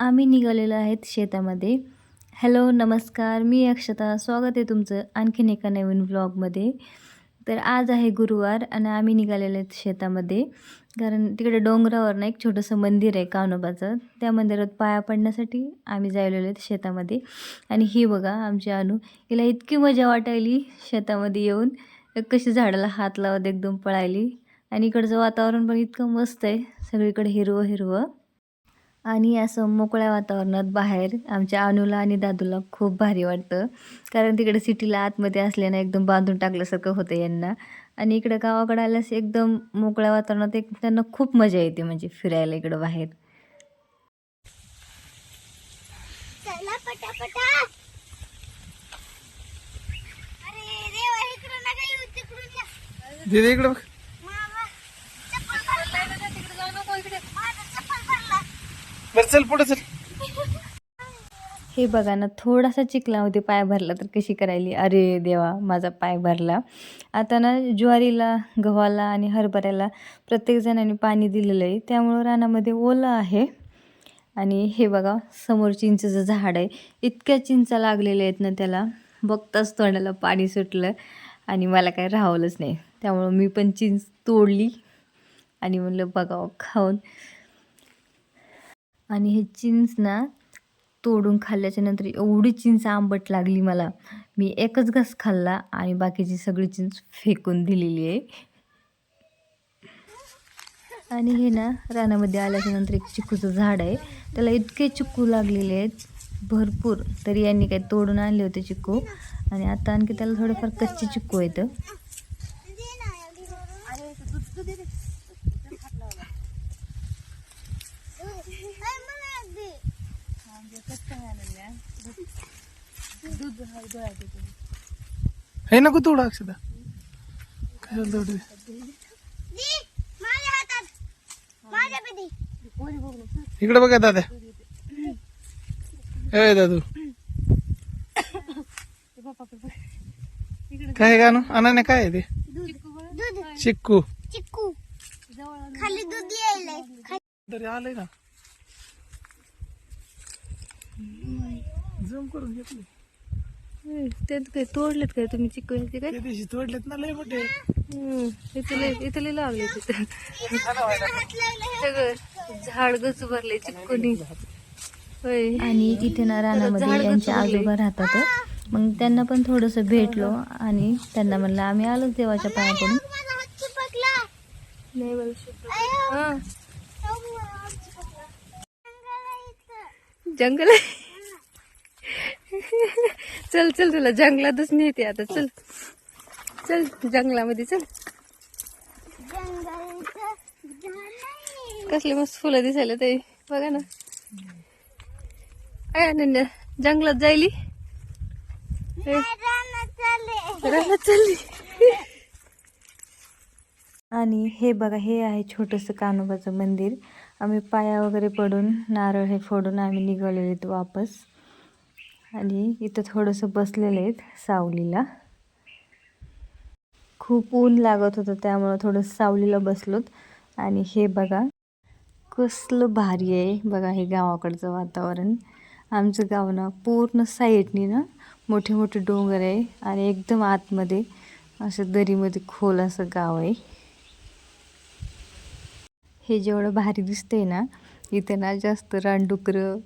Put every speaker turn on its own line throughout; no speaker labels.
आम्ही निघालेलो आहेत शेतामध्ये. हॅलो नमस्कार. मी अक्षता. स्वागत आहे तुमचं आणखीन एका नवीन व्लॉगमध्ये तर आज आहे गुरुवार आणि आम्ही निघालेलो आहेत शेतामध्ये. कारण तिकडे डोंगरावर ना एक छोटंसं मंदिर आहे कानोबाचं. त्या मंदिरात पाया पडण्यासाठी आम्ही जायलेलो आहेत शेतामध्ये. आणि ही बघा आमची अनु. हिला इतकी मजा वाटायली शेतामध्ये येऊन. कशी झाडाला हात लावत एकदम पळायली आणि इकडचं वातावरण पण इतकं मस्त आहे. सगळीकडे हिरवं हिरवं. आणि असं मोकळ्या वातावरणात बाहेर आमच्या अनुला आणि दादूला खूप भारी वाटतं. कारण तिकडे सिटीला आतमध्ये असल्यानं एकदम बांधून टाकल्यासारखं होतं यांना. आणि इकडे गावाकडे आल्यास एकदम मोकळ्या वातावरणात एक त्यांना खूप मजा येते म्हणजे फिरायला इकडं बाहेर.
चला पटापटा अरे देवा इकडं नका येऊ तिकडून या
दीदी इकडे बघ
मामा चप्पल भरला तिकडे जाऊ नको इकडे माझा चप्पल भरला
बरं चल पुढे चल.
हे बघा ना थोडासा चिखलामध्ये पाय भरला तर कशी करायली? अरे देवा माझा पाय भरला. आता ना ज्वारीला गव्हाला आणि हरभऱ्याला प्रत्येक जणांनी पाणी दिलेलं आहे. त्यामुळं रानामध्ये ओलं आहे. आणि हे बघा समोर चिंचेचं झाड आहे. इतक्या चिंचा लागलेल्या आहेत ना त्याला. बघताच तोंडाला पाणी सुटलं आणि मला काय राहवलंच नाही. त्यामुळं मी पण चिंच तोडली आणि म्हणलं बघावं खाऊन. आणि हे चिंच ना तोडून खाल्ल्याच्या नंतर एवढी चिंच आंबट लागली मला. मी एकच घास खाल्ला आणि बाकीची सगळी चिंच फेकून दिलेली आहे. आणि हे ना रानामध्ये आल्याच्यानंतर एक चिकूचं झाड आहे. त्याला इतके चिकू लागलेले आहेत. भरपूर. तरी यांनी काही तोडून आणले होते चिकू. आणि आता आणखी त्याला थोडेफार कच्चे चिकू आहेत
दे ना एवढी अरे दूध दूध दे अरे मला दे
हे नको तोडा अक्षदा काय तोडू
दे माझ्या हातात माझ्या पेटी
इकडे बघा दादा ए दादू काय गाणं अनाने काय आहे ते
दूध दूध
चिक्कू
चिक्कू खाली दूध यायलंय
तरी आलंय ना जम करून घेतले.
त्यात काय तोडलेत काय तुम्ही चिकू याचे काय?
त्या दिवशी तोडलेत ना लय मोठे.
इथले इथले लागले तिथे सगळं झाड गच भरले चिक्कोनी होय. आणि इथे ना रानामध्ये यांच्या आजोबा राहतात. मग त्यांना पण थोडंसं भेटलो आणि त्यांना म्हणलं आम्ही आलोच देवाच्या पाया पडून
माझा हात चिपकला
नाही शकत हा. जंगल आहे. चल चल तुला जंगलातच नेते आता चल. चल जंगलामध्ये चल. कसले मस्त फुलं दिसायला ते बघा ना. काय अनन्या जंगलात जायली? रानात चालली. आणि हे बघा हे आहे छोटंसं कानोबाचं मंदिर. आम्ही पाया वगैरे पडून नारळ हे फोडून आम्ही निघालेलो आहेत वापस. आणि इथं थोडंसं बसलेलं आहेत सावलीला. खूप ऊन लागत होतं त्यामुळं थोडं सावलीला बसलोत. आणि हे बघा कसलं भारी आहे. बघा हे गावाकडचं वातावरण. आमचं गाव ना पूर्ण साईडनी ना मोठे मोठे डोंगर आहे आणि एकदम आतमध्ये असं दरीमध्ये खोल असं गाव आहे. हे जेवढं भारी दिसतंय ना इथे ना जास्त रानडुकरं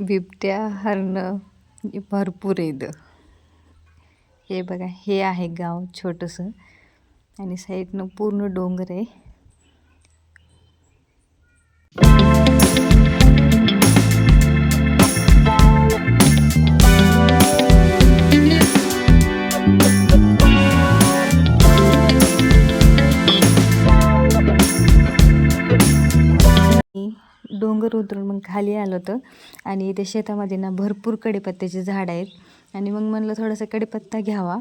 बिबट्या हरणं भरपूर येतं हे बघा हे आहे गाव छोटंसं. आणि साईडनं पूर्ण डोंगर आहे. डोंगर उतरून मग खाली आलो होतं. आणि इथे शेतामध्ये ना भरपूर कडीपत्त्याचे झाड आहेत. आणि मग म्हणलं थोडासा कडीपत्ता घ्यावा.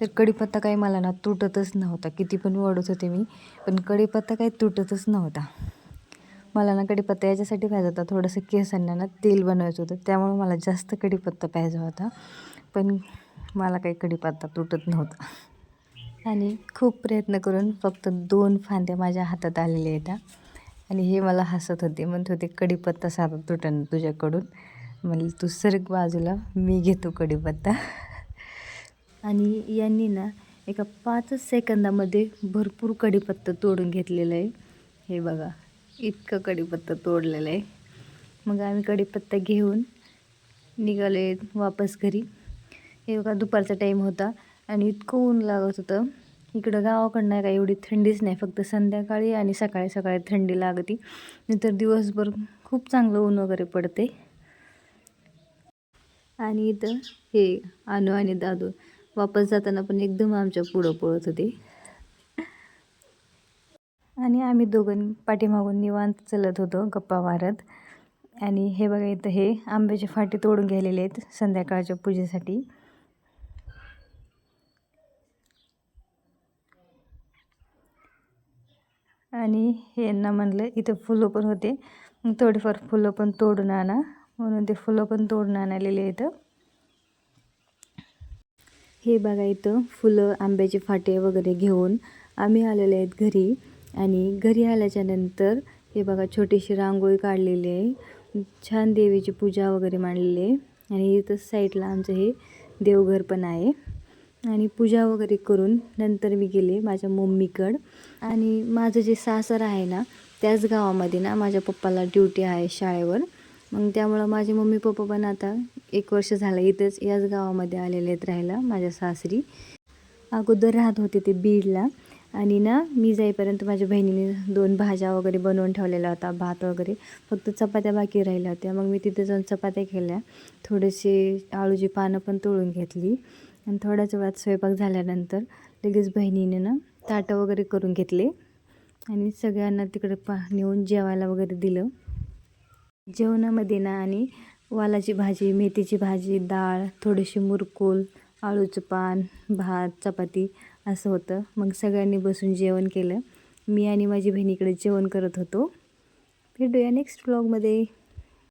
तर कडीपत्ता काही मला ना तुटतच नव्हता. किती पण ओढत होते मी पण कडीपत्ता काही तुटतच नव्हता. मला ना कडीपत्ता याच्यासाठी पाहिजे होता. थोडंसं केसांना ना तेल बनवायचं होतं. त्यामुळे मला जास्त कडीपत्ता पाहिजे होता. पण मला काही कडीपत्ता तुटत नव्हता. आणि खूप प्रयत्न करून फक्त दोन फांद्या माझ्या हातात आलेल्या आहेत. आणि हे मला हसत होते. म्हणत होते कढीपत्ता साधा तुटन तुझ्याकडून. म्हणलं तू सरक बाजूला मी घेतो कढीपत्ता आणि यांनी ना एका पाचच सेकंदामध्ये भरपूर कढीपत्ता तोडून घेतलेलं आहे. हे बघा इतकं कढीपत्ता तोडलेलं आहे. मग आम्ही कडीपत्ता घेऊन निघाले वापस घरी. हे बघा दुपारचा टाईम होता आणि इतकं ऊन लागत होतं. इकडं गावाकडनं काही एवढी थंडीच नाही फक्त संध्याकाळी आणि सकाळी सकाळी थंडी लागती. नंतर दिवसभर खूप चांगलं ऊन वगैरे पडते. आणि इथं हे अनु आणि दादू वापस जाताना पण एकदम आमच्या पुढं पळत होते. आणि आम्ही दोघं पाठीमागून निवांत चलत होतो गप्पा मारत. आणि हे बघा इथं हे आंब्याचे फाटे तोडून गेलेले आहेत संध्याकाळच्या पूजेसाठी. आणि हे यांना म्हणलं इथं फुलं पण होते. मग फुलं पण तोडून आणा. म्हणून ते फुलं पण तोडून आणलेले इथं हे बघा इथं फुलं आंब्याचे फाटे वगैरे घेऊन आम्ही आलेले आहेत घरी. आणि घरी आल्याच्यानंतर हे बघा छोटीशी रांगोळी काढलेली आहे. छान देवीची पूजा वगैरे मांडलेली आहे. आणि इथं साईडला आमचं हे देवघर पण आहे. आणि पूजा वगैरे करून नंतर मी गेले माझ्या मम्मीकडं. आणि माझं जे सासर आहे ना त्याच गावामध्ये ना माझ्या पप्पाला ड्युटी आहे शाळेवर. मग त्यामुळं माझे मम्मी पप्पा पण आता एक वर्ष झालं इथंच याच गावामध्ये आलेले आहेत राहायला माझ्या सासरी. अगोदर राहत होते ते बीडला. आणि ना मी जाईपर्यंत माझ्या बहिणीने दोन भाज्या वगैरे बनवून ठेवलेल्या होता भात वगैरे. फक्त चपात्या बाकी राहिल्या होत्या. मग मी तिथे जाऊन चपात्या केल्या. थोडेसे आळूची पानं पण तोडून घेतली. आणि थोड्याच वेळात स्वयंपाक झाल्यानंतर लगेच बहिणीने ना ताटं वगैरे करून घेतले. आणि सगळ्यांना तिकडे पा नेऊन जेवायला वगैरे दिलं. जेवणामध्ये ना आणि वालाची भाजी मेथीची भाजी डाळ थोडीशी मुरकूल आळूचं पान भात चपाती असं होतं. मग सगळ्यांनी बसून जेवण केलं. मी आणि माझी बहिणीकडे जेवण करत होतो. भेटूया नेक्स्ट व्लॉगमध्ये